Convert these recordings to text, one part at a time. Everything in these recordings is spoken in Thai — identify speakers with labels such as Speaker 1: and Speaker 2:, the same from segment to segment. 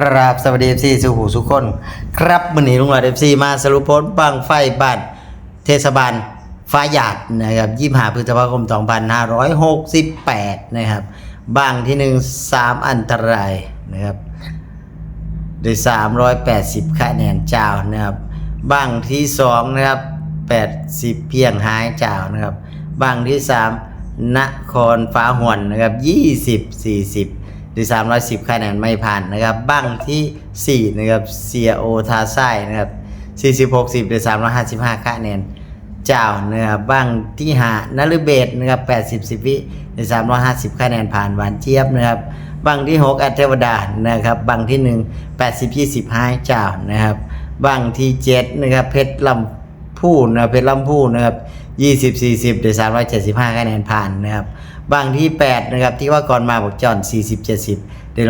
Speaker 1: ครับสวัสดีเอฟซีสุหูสุกคน ครับวันนี้ลุงหลอดเอฟซีมาสรุปผลบังไฟบ้านเทศบาลฟ้าหยาดนะครับยี่ห้าพฤษภาคม 2568 นะครับบังที่หนึ่งสามอันตรายนะครับโดย380 คะแนนเจ้านะครับบังที่สองนะครับ 80 เพียงหายเจ้านะครับบังที่สามนครฟ้าหวนนะครับ 20 40 หรือ 310 คะแนนไม่ผ่านนะครับ บ้างที่ 4 นะครับเซียโอทาไซนะครับ40 60 หรือ 355 คะแนน เจ้านะครับบ้างที่5นฤเบศนะครับ80 10วิหรือ 350 คะแนนผ่านหวานเจี๊ยบนะครับบ้างที่ 6 อัตเทวดานะครับบ้างที่ 1 80 20ห้าเจ้านะครับบ้างที่ 7 นะครับเพชรลำ พูนนะเพชรลำพูนนะครับ20 40หรือ375คะแนนผ่านนะครับ บางที่8นะครับที่ว่าก่อนมาบอกจอน40 70หรือ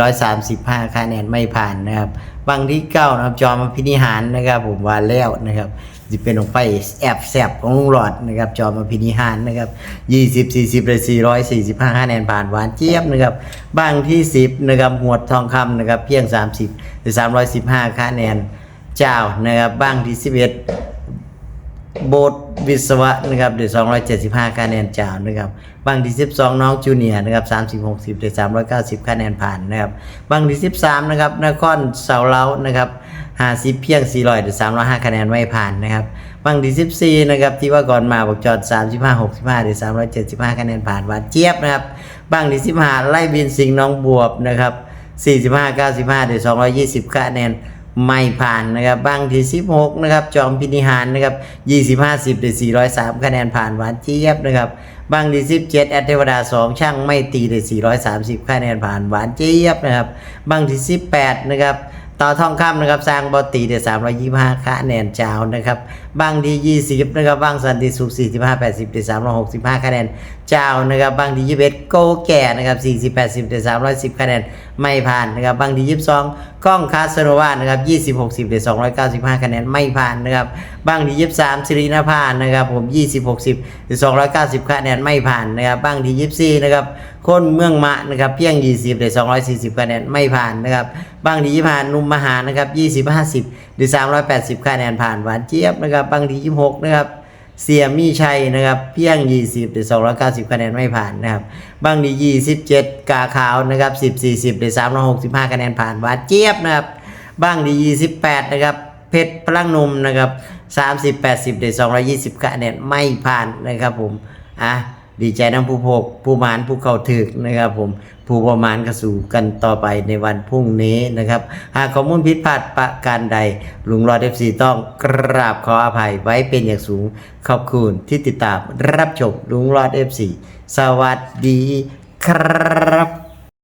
Speaker 1: 135คะแนนไม่ผ่านนะครับ บางที่9นะครับจอมพินิหารนะครับ ผมว่าแล้วนะครับจะเป็นลงไปแอบแสบของลุงหลอดนะครับ จอมพินิหารนะครับ20 40หรือ445คะแนนผ่านหวานเจี๊ยบนะครับ บางที่10นะครับหวดทองคำนะครับเพียง30หรือ315คะแนนเจ้านะครับบางที่11 โบสถ์วิศวะนะครับเดือ275 คะแนนจ้าวนะครับ บางที่ 12 น้องจูเนียร์นะครับ30 60เดือ390 คะแนนผ่านนะครับ บางที่ 13 นะครับนครเสาเล้านะครับ50เพียง400เดือ305 คะแนนไม่ผ่านนะครับ บางที่14 นะครับที่ว่าก่อนมาบอกจอด 35 65เดือ375 คะแนนผ่านหวานเจี๊ยบนะครับ บางที่15ไล่บินสิงน้องบวบนะครับ45 95เดือ220 คะแนน ไม่ผ่านนะครับบางที่16นะครับจอมพินิหารนะครับ20 50ได้403 คะแนนผ่านหวานเจี๊ยบนะครับบางที่17แอดเทวดา 2 ช่างไม่ตีได้430 คะแนนผ่านหวานเจี๊ยบนะครับบางที่18นะครับต่อทองคำนะครับสร้างบอตีได้325 คะแนนเจ้านะครับบางที่20นะครับบางสันติสุข45 80เดือ365คะแนน เจ้านะครับบางที่21โกแก่นะครับ40 80เดือ310คะแนนไม่ผ่านนะครับบางที่22กล้องคาสโนวานะครับ20 60เดือ295คะแนนไม่ผ่านนะครับบางที่23สิรินภานะครับผม20 60หรือ290คะแนนไม่ผ่านนะครับบางที่24นะครับคนเมืองมะนะครับเพียง20หรือ240คะแนนไม่ผ่านนะครับบางที่25นุ่มมหานะครับ20 50หรือ380คะแนนผ่านหวานเจี๊ยบนะครับบ้างที่26นะครับ เสียมีชัยนะครับ เพียง 20หรือ290 คะแนนไม่ผ่านนะครับ บางที 27 กาขาวนะครับ10 40หรือ365 คะแนนผ่านวาดเจี๊ยบนะครับ บางที 28 นะครับ เพชรพลังหนมนะครับ30 80หรือ220 คะแนนไม่ผ่านนะครับผม อะ ดีใจน้ำผู้พกผู้มานผู้เข้าถึกนะครับผมผู้ประมาณกระสู่กันต่อไปในวันพรุ่งนี้นะครับ หากข้อมูลผิดพลาดประการใด ลุงรอดเอฟซีต้องกราบขออภัยไว้เป็นอย่างสูง ขอบคุณที่ติดตามรับชมลุงรอดเอฟซีสวัสดีครับ